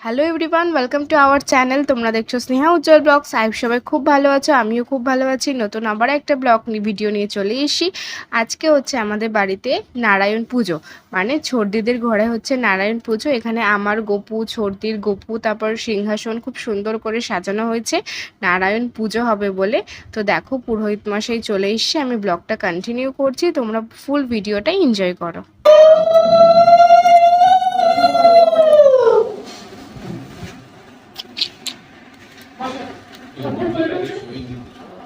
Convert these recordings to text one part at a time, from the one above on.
Hello everyone welcome to our channel তোমরা দেখছ স্নেহা উজ্জ্বল blog সাহেব সবাই খুব ভালো আছো, আমিও খুব ভালো আছি। নতুন আবার একটা ব্লগ ভিডিও নিয়ে চলে এসেছি। আজকে হচ্ছে আমাদের বাড়িতে নারায়ণ পুজো। মানে ছর্দিদের ঘরে হচ্ছে নারায়ণ পুজো। এখানে আমার গোপু ছর্দির গোপু, তারপর সিংহাসন খুব সুন্দর করে সাজানো হয়েছে। নারায়ণ পুজো হবে বলে। তো দেখো, পুরোহিত মাসেই চলে এসছে। আমি ব্লগটা কন্টিনিউ করছি। তোমরা ফুল ভিডিওটা এনজয় করো না, আমি সেটা-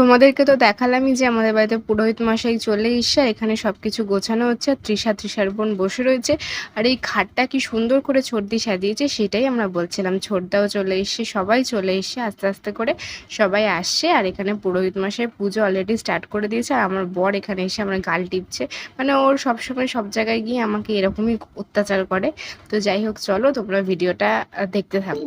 তোমাদেরকে তো দেখালামই যে আমাদের বাড়িতে পুরোহিত মশাই চলে এসছে এখানে সবকিছু গোছানো হচ্ছে, আর তৃষা তৃষার বোন বসে রয়েছে। আর এই খাটটা কি সুন্দর করে ছর্দি সাজিয়েছে, সেটাই আমরা বলছিলাম। ছোটদাও চলে এসছে, সবাই চলে এসছে, আস্তে আস্তে করে সবাই আসছে। আর এখানে পুরোহিত মশাই পুজো অলরেডি স্টার্ট করে দিয়েছে, আর আমার বর এখানে এসে আমার গাল টিপছে। মানে ওর সবসময় সব জায়গায় গিয়ে আমাকে এরকমই অত্যাচার করে। তো যাই হোক, চলো তোমরা ভিডিওটা দেখতে থাকো।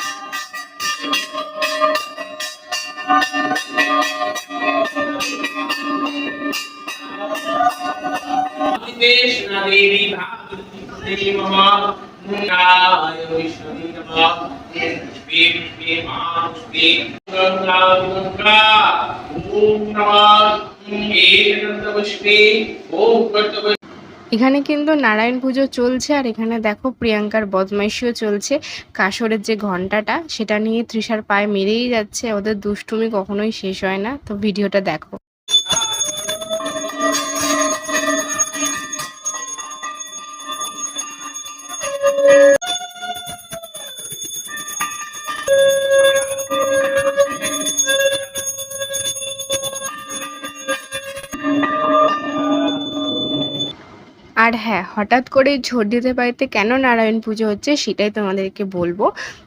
देवी भागवती मम मुंगाय विष्णु नमः पुष्पे पुष्पे मानुष्पे गंगा गंगा ओम नमः एक पुष्पे ओम कर्तव्य এখানে কিন্তু নারায়ণ পুজো চলছে আর এখানে দেখো প্রিয়াঙ্কার বদমাইশিও চলছে কাসরের যে ঘন্টাটা সেটা নিয়ে তৃষার পায়ে মেরেই যাচ্ছে ওদের দুষ্টুমি কখনোই শেষ হয় না তো ভিডিওটা দেখো আর হ্যাঁ হঠাৎ করে ঝর্দিদের বাড়িতে কেন নারায়ণ পুজো হচ্ছে সেটাই তোমাদেরকে বলব।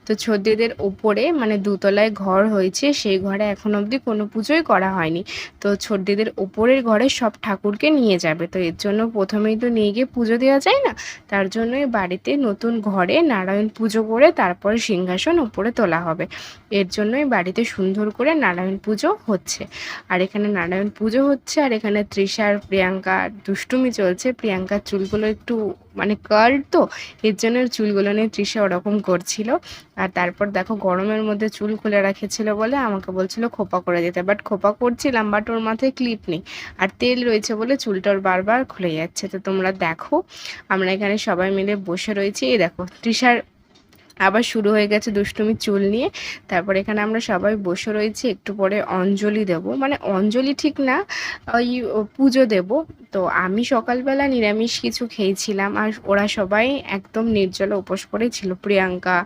তো ঝর্দিদের ওপরে মানে দুতলায় ঘর হয়েছে, সেই ঘরে এখন অবধি কোনো পুজোই করা হয়নি। তো ছোটদিদের ওপরের ঘরে সব ঠাকুরকে নিয়ে যাবে। তো এর জন্য প্রথমেই তো নিয়ে গিয়ে পুজো দেওয়া যায় না? তার জন্যই বাড়িতে নতুন ঘরে নারায়ণ পুজো করে তারপরে সিংহাসন ওপরে তোলা হবে। এর জন্যই বাড়িতে সুন্দর করে নারায়ণ পুজো হচ্ছে। আর এখানে নারায়ণ পুজো হচ্ছে, আর এখানে তৃষার প্রিয়াঙ্কা দুষ্টুমি চলছে। প্রিয়াঙ্কার চুলগুলো একটু মানে কার্ল তো, এর জন্য চুলগুলো নিয়ে তৃষা ওরকম করছিল। আর তারপর দেখো গরমের মধ্যে চুল খুলে রাখেছিল বলে আমাকে বলছিল খোপা করে দিতে। বাট খোপা করছিলাম বাট ওর মাথায় ক্লিপ নেই। আর তেল রয়েছে বলে চুলটা ওর বারবার খুলে যাচ্ছে। তো তোমরা দেখো, আমরা এখানে সবাই মিলে বসে রয়েছি। এই দেখো, তৃষার আবার শুরু হয়ে গেছে দুষ্টুমি চুল নিয়ে। তারপর এখানে আমরা সবাই বসে রয়েছি, একটু পরে অঞ্জলি দেব। মানে অঞ্জলি ঠিক না, ওই পুজো দেব। তো আমি সকালবেলা নিরামিষ কিছু খেয়েছিলাম আর ওরা সবাই একদম নির্জলা উপোস করে ছিল। প্রিয়াঙ্কা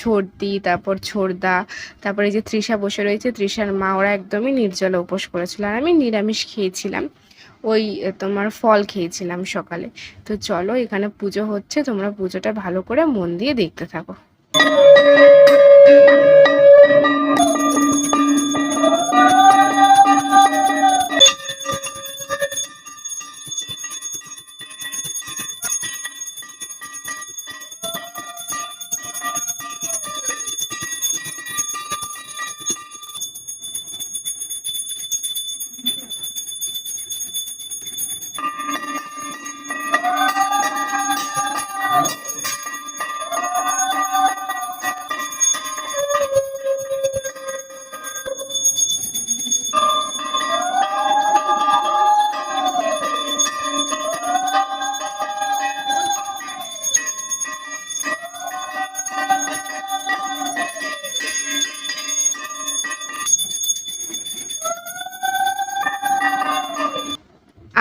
ছোটদি তারপর ছোড়দা তারপরে এই যে তৃষা বসে রয়েছে, তৃষার মা ওরা একদমই নির্জলা উপোস করেছিল। আর আমি নিরামিষ খেয়েছিলাম, ওই তোমার ফল খেয়েছিলাম সকালে। তো চলো এখানে পুজো হচ্ছে, তোমরা পুজোটা ভালো করে মন দিয়ে দেখতে থাকো। Thank you.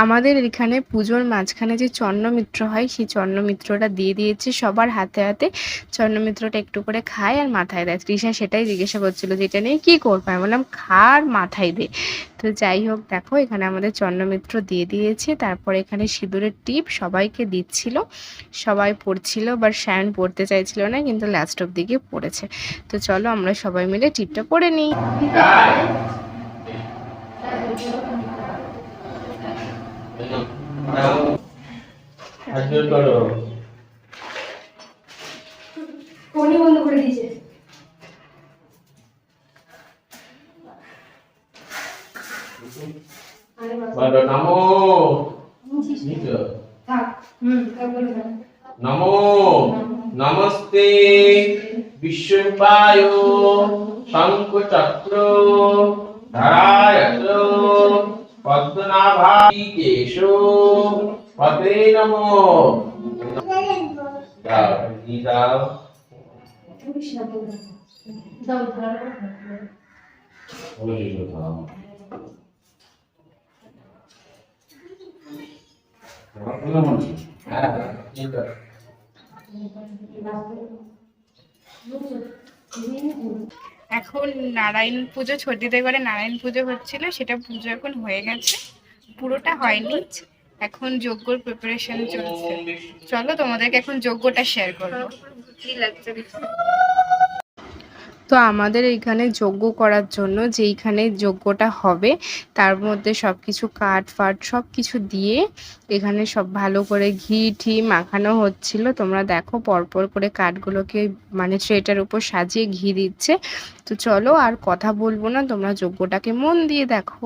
আমাদের এখানে পুজোর মাঝখানে যে চন্নমিত্র হয়, সেই চন্নমিত্রটা দিয়ে দিয়েছে সবার হাতে হাতে। চন্নমিত্রটা একটু করে খায় আর মাথায় দেয়। তৃষা সেটাই জিজ্ঞাসা করছিল যে, এটা নিয়ে কী করব? আমি বললাম, খার মাথায় দে। তো যাই হোক, দেখো, এখানে আমাদের চন্নমিত্র দিয়ে দিয়েছে। তারপর এখানে সিঁদুরের টিপ সবাইকে দিচ্ছিল। সবাই পড়ছিল বা শ্যান পড়তে চাইছিল না, কিন্তু লাস্ট অব দিকে পড়েছে। তো চলো, আমরা সবাই মিলে টিপটা পড়ে নিই। ফোনই বন্ধ করে দিয়েছে। বলো নমো। নমো। নমস্তে। বিশ্বরূপায় শঙ্খচক্র ধারায় পদ্মনাভাই কেশো। নমো দাও দাও হ্যাঁ এখন নারায়ণ পুজো ছটিতে করে নারায়ণ পুজো হচ্ছিল সেটা পুজো এখন হয়ে গেছে। পুরোটা হয়নি। এখন যজ্ঞর প্রিপারেশন চলছে। চলো তোমাদেরকে এখন যজ্ঞটা শেয়ার করব। কি লাগছে তো আমাদের এইখানে যজ্ঞ করার জন্য যেইখানে যজ্ঞটা হবে তার মধ্যে সব কিছু কাঠ ফাট সব কিছু দিয়ে এখানে সব ভালো করে ঘি ঠি মাখানো হচ্ছিল। তোমরা দেখো পরপর করে কাঠগুলোকে মানে ট্রেটার উপর সাজিয়ে ঘি দিচ্ছে। তো চলো আর কথা বলব না তোমরা যজ্ঞটাকে মন দিয়ে দেখো।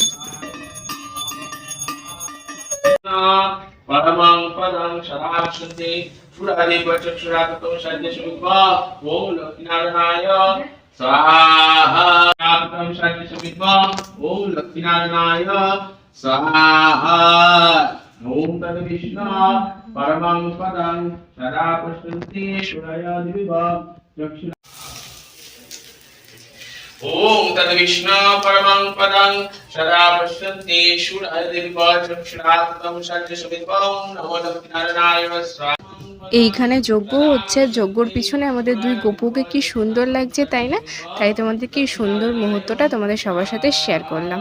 शराक्षते सुरादेव चक्षुरागतो सद्यसुविद्वा ॐ लक्ष्मीनारायणाय स्वाहा रागतं सद्यसुविद्वा ॐ लक्ष्मीनारायणाय स्वाहा ॐ तद्विष्णु परमं पदं सदा पश्यन्ति सुरायादिव चक्षुरा ॐ तद्विष्णु परमं पदं सदा पश्यन्ति शूरदेवचक्षुरात्मं सत्यसुविद्वं नमो लक्ष्मीनारायणाय स्वाहा এইখানে যজ্ঞ হচ্ছে যজ্ঞর পিছনে আমাদের দুই গপুকে কি সুন্দর লাগছে তাই না তাই তোমাদের কি সুন্দর মুহূর্তটা তোমাদের সবার সাথে শেয়ার করলাম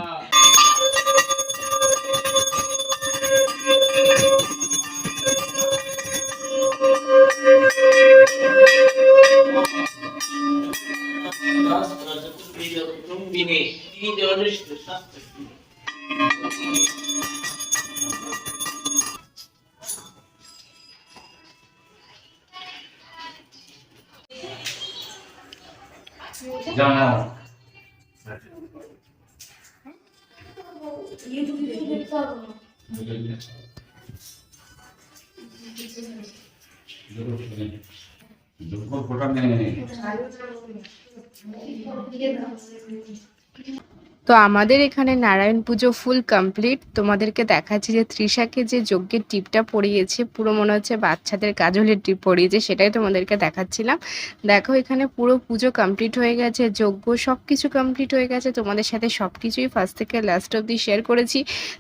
জানাও ইউটিউবে দেখতে হবে না। যোগ্য ফোটা নেই তো আমাদের এখানে নারায়ণ পুজো ফুল কমপ্লিট তোমাদেরকে দেখাচ্ছি যে তৃষাকে যে যজ্ঞের টিপটা পরিয়েছে, পুরো মনে হচ্ছে বাচ্চাদের কাজলের টিপ পরিয়েছে, সেটাই তোমাদেরকে দেখাচ্ছিলাম। দেখো এখানে পুরো পুজো কমপ্লিট হয়ে গেছে, যজ্ঞ সব কিছু কমপ্লিট হয়ে গেছে। তোমাদের সাথে সব কিছুই ফার্স্ট থেকে লাস্ট অবধি শেয়ার করেছি।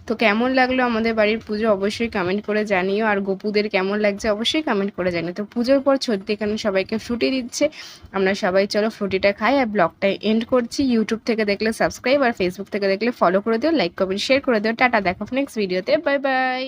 তো কেমন লাগল আমাদের বাড়ির পুজো অবশ্যই কমেন্ট করে জানিও। আর গোপুদের কেমন লাগছে অবশ্যই কমেন্ট করে জানিও। তো পুজোর পর সত্যি এখানে সবাইকে ফ্রুটি দিচ্ছে? আমরা সবাই চলো ফ্রুটিটা খাই। আর ব্লগটা এন্ড করছি। ইউটিউব থেকে দেখলে সাবস্ক্রাইব আর ফেসবুক থেকে দেখলে ফলো করে দিও লাইক কমেন্ট শেয়ার করে দিও। টাটা, দেখো নেক্সট ভিডিওতে বাই বাই